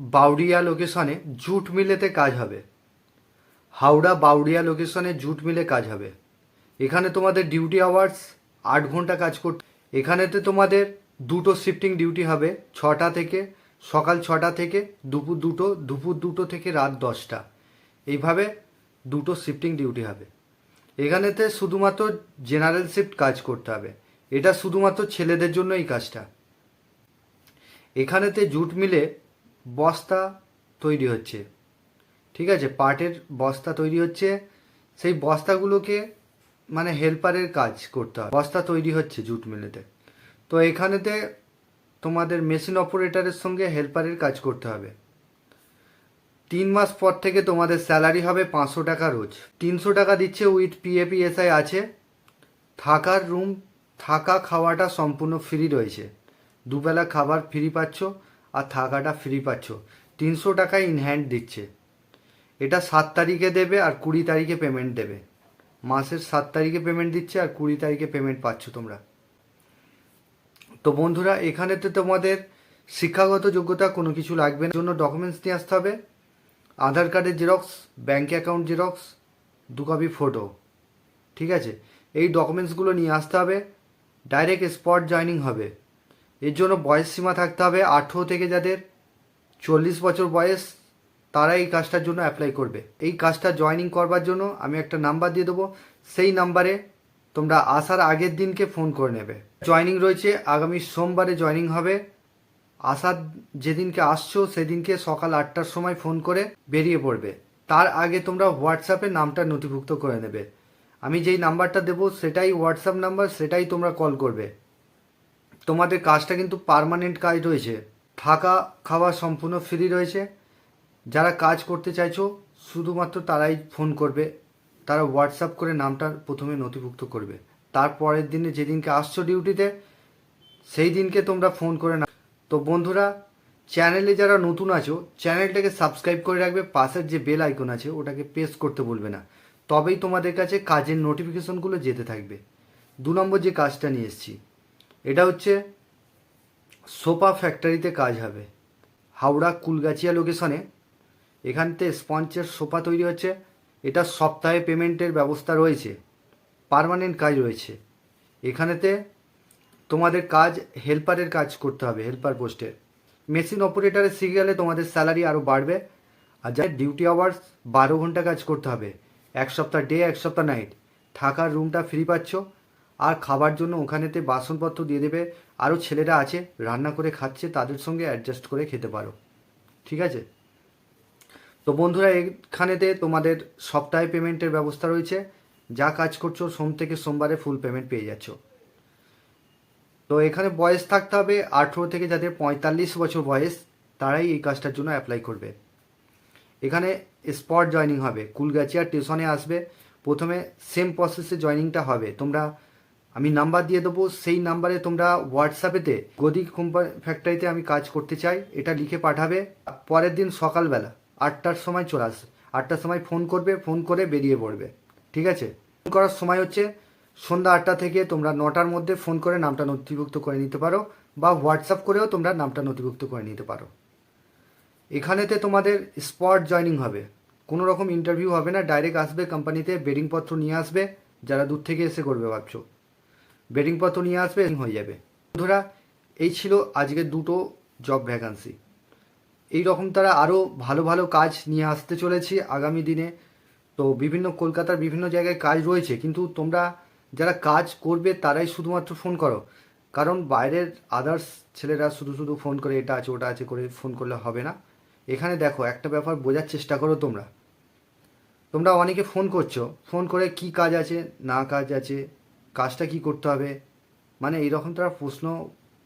বাউরিয়া লোকেশনে জুট মিলেতে কাজ হবে। হাওড়া বাউরিয়া লোকেশনে জুট মিলে কাজ হবে। এখানে তোমাদের ডিউটি আওয়ার্স আট ঘণ্টা কাজ করতে এখানেতে তোমাদের দুটো শিফটিং ডিউটি হবে, ছটা থেকে সকাল ছটা থেকে দুপুর দুটো দুপুর দুটো থেকে রাত দশটা। এইভাবে দুটো শিফটিং ডিউটি হবে। এখানেতে শুধুমাত্র জেনারেল শিফট কাজ করতে হবে। এটা শুধুমাত্র ছেলেদের জন্য এই কাজটা। এখানেতে জুট মিলে বস্তা তৈরি হচ্ছে। ঠিক আছে? পাটের বস্তা তৈরি হচ্ছে। সেই বস্তাগুলোকে মানে হেল্পারের কাজ করতে হবে। বস্তা তৈরি হচ্ছে জুট মিলেতে। তো এখানেতে তোমাদের মেশিন অপারেটরের সঙ্গে হেল্পারের কাজ করতে হবে। তিন মাস পর থেকে তোমাদের স্যালারি হবে পাঁচশো টাকা রোজ। তিনশো টাকা দিচ্ছে উইথ পিএপিএসআই আছে। থাকার রুম, থাকা খাওয়াটা সম্পূর্ণ ফ্রি রয়েছে। দুবেলা খাবার ফ্রি পাচ্ছ। আর থাকাটা ফ্রি পাচ্ছ। তিনশো টাকা ইন হ্যান্ড দিচ্ছে। এটা সাত তারিখে দেবে আর কুড়ি তারিখে পেমেন্ট দেবে। মাসের সাত তারিখে পেমেন্ট দিচ্ছে আর কুড়ি তারিখে পেমেন্ট পাচ্ছ তোমরা। তো বন্ধুরা, এখানেতে তোমাদের শিক্ষাগত যোগ্যতা কোনো কিছু লাগবে না। জন্য ডকুমেন্টস নিয়ে আসতে হবে। আধার কার্ডের জেরক্স ব্যাঙ্ক অ্যাকাউন্ট জেরক্স দু কপি ফটো ঠিক আছে? এই ডকুমেন্টসগুলো নিয়ে আসতে হবে। ডাইরেক্ট স্পট জয়নিং হবে। এর জন্য বয়স সীমা থাকতে হবে আঠেরো থেকে যাদের চল্লিশ বছর বয়স তারা এই কাজটার জন্য অ্যাপ্লাই করবে। এই কাজটা জয়নিং করবার জন্য আমি একটা নাম্বার দিয়ে দেবো। সেই নাম্বারে তোমরা আসার আগের দিনকে ফোন করে নেবে। জয়নিং রয়েছে, আগামী সোমবারে জয়নিং হবে। আসার যেদিনকে আসছো, সেদিনকে সকাল আটটার সময় ফোন করে বেরিয়ে পড়বে। তার আগে তোমরা হোয়াটসঅ্যাপে নামটা নথিভুক্ত করে নেবে। আমি যেই নাম্বারটা দেবো, সেটাই হোয়াটসঅ্যাপ নাম্বার সেটাই তোমরা কল করবে। তোমাদের কাজটা কিন্তু পার্মানেন্ট কাজ রয়েছে। থাকা, খাওয়া সম্পূর্ণ ফ্রি রয়েছে। যারা কাজ করতে চাইছো, শুধুমাত্র তারাই ফোন করবে। তারা হোয়াটসঅ্যাপ করে নামটা প্রথমে নথিভুক্ত করবে। তারপরের দিনে যেদিনকে আসছো ডিউটিতে সেই দিনকে তোমরা ফোন করে না তো বন্ধুরা চ্যানেলে যারা নতুন আছো চ্যানেলটাকে সাবস্ক্রাইব করে রাখবে। পাশের যে বেল আইকন আছে, ওটাকে প্রেস করতে বলবে না। তবেই তোমাদের কাছে কাজের নোটিফিকেশনগুলো যেতে থাকবে। দু নম্বর যে কাজটা নিয়ে এসেছি এটা হচ্ছে সোফা ফ্যাক্টরিতে কাজ হবে। হাওড়া কুলগাছিয়া লোকেশনে। এখানতে স্পঞ্চের সোফা তৈরি হচ্ছে। এটা সপ্তাহে পেমেন্টের ব্যবস্থা রয়েছে। পার্মানেন্ট কাজ রয়েছে। এখানেতে তোমাদের কাজ, হেল্পারের কাজ করতে হবে, হেল্পার পোস্টের মেশিন অপারেটারে শিখে গেলে তোমাদের স্যালারি আরও বাড়বে। আর যাদের ডিউটি আওয়ার্স বারো ঘণ্টা কাজ করতে হবে, এক সপ্তাহ ডে এক সপ্তাহ নাইট থাকার রুমটা ফ্রি পাচ্ছ। আর খাবার জন্য ওখানেতে বাসনপত্র দিয়ে দেবে। আরও ছেলেরা আছে, রান্না করে খাচ্ছে, তাদের সঙ্গে অ্যাডজাস্ট করে খেতে পারো। ঠিক আছে? তো বন্ধুরা, এখানেতে তোমাদের সপ্তাহে পেমেন্টের ব্যবস্থা রয়েছে। যা কাজ করছ, সোম থেকে সোমবারে ফুল পেমেন্ট পেয়ে যাচ্ছ। তো এখানে বয়স থাকতে হবে আঠেরো থেকে যাদের পঁয়তাল্লিশ বছর বয়স, তারাই এই কাজটার জন্য অ্যাপ্লাই করবে। এখানে স্পট জয়নিং হবে। কুলগাছিয়া স্টেশনে আসবে। প্রথমে সেম প্রসেসে জয়নিংটা হবে। তোমরা আমি নাম্বার দিয়ে দেবো, সেই নাম্বারে তোমরা হোয়াটসঅ্যাপেতে গদি কোম্পানি ফ্যাক্টরিতে আমি কাজ করতে চাই, এটা লিখে পাঠাবে। পরের দিন সকালবেলা আটটার সময় চলে আসবে। আটটার সময় ফোন করবে ফোন করে বেরিয়ে পড়বে। ঠিক আছে? ফোন করার সময় হচ্ছে সন্ধ্যা আটটা থেকে তোমরা নটার মধ্যে ফোন করে নামটা নথিভুক্ত করে নিতে পারো, বা হোয়াটসঅ্যাপ করেও তোমরা নামটা নথিভুক্ত করে নিতে পারো। এখানেতে তোমাদের স্পট জয়নিং হবে। কোনো রকম ইন্টারভিউ হবে না ডাইরেক্ট আসবে কোম্পানিতে বেডিংপত্র নিয়ে আসবে, যারা দূর থেকে এসে করবে ভাবছ। বেডিংপত্র নিয়ে আসবে হয়ে যাবে। বন্ধুরা, এই ছিল আজকে দুটো জব ভ্যাকান্সি এই রকম তারা আরও ভালো ভালো কাজ নিয়ে আসতে চলেছি আগামী দিনে। তো বিভিন্ন কলকাতার বিভিন্ন জায়গায় কাজ রয়েছে, কিন্তু তোমরা যারা কাজ করবে তারাই শুধুমাত্র ফোন করো। কারণ বাইরের আদার্স ছেলেরা শুধু শুধু ফোন করে, এটা আছে, ওটা আছে করে ফোন করলে হবে না। এখানে দেখো, একটা ব্যাপার বোঝার চেষ্টা করো তোমরা। তোমরা অনেকে ফোন করছ ফোন করে কি কাজ আছে, না কাজ আছে কাজটা কি করতে হবে? মানে এইরকম তারা প্রশ্ন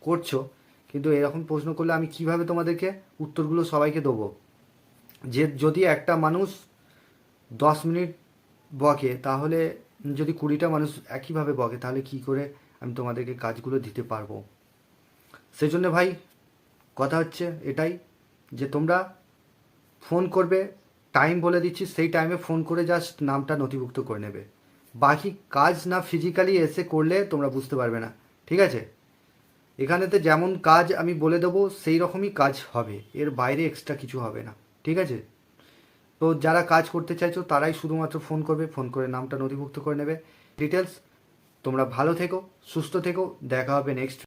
করছ, কিন্তু এরকম প্রশ্ন করলে আমি কীভাবে তোমাদেরকে উত্তরগুলো সবাইকে দেবো? যে যদি একটা মানুষ দশ মিনিট বকে, তাহলে যদি কুড়িটা মানুষ একইভাবে বকে, তাহলে কি করে আমি তোমাদেরকে কাজগুলো দিতে পারব? সেই জন্য ভাই, কথা হচ্ছে এটাই যে তোমরা ফোন করবে, টাইম বলে দিচ্ছি, সেই টাইমে ফোন করে জাস্ট নামটা নথিভুক্ত করে নেবে। বাকি কাজ না ফিজিক্যালি এসে করলে তোমরা বুঝতে পারবে না, ঠিক আছে? এখানেতে যেমন কাজ আমি বলে দেবো, সেই রকমই কাজ হবে, এর বাইরে এক্সট্রা কিছু হবে না, ঠিক আছে? তো যারা কাজ করতে চাইছো, তারাই শুধুমাত্র ফোন করবে ফোন করে নামটা নথিভুক্ত করে নেবে। ডিটেলস তোমরা ভালো থেকো, সুস্থ থেকো, দেখা হবে নেক্সট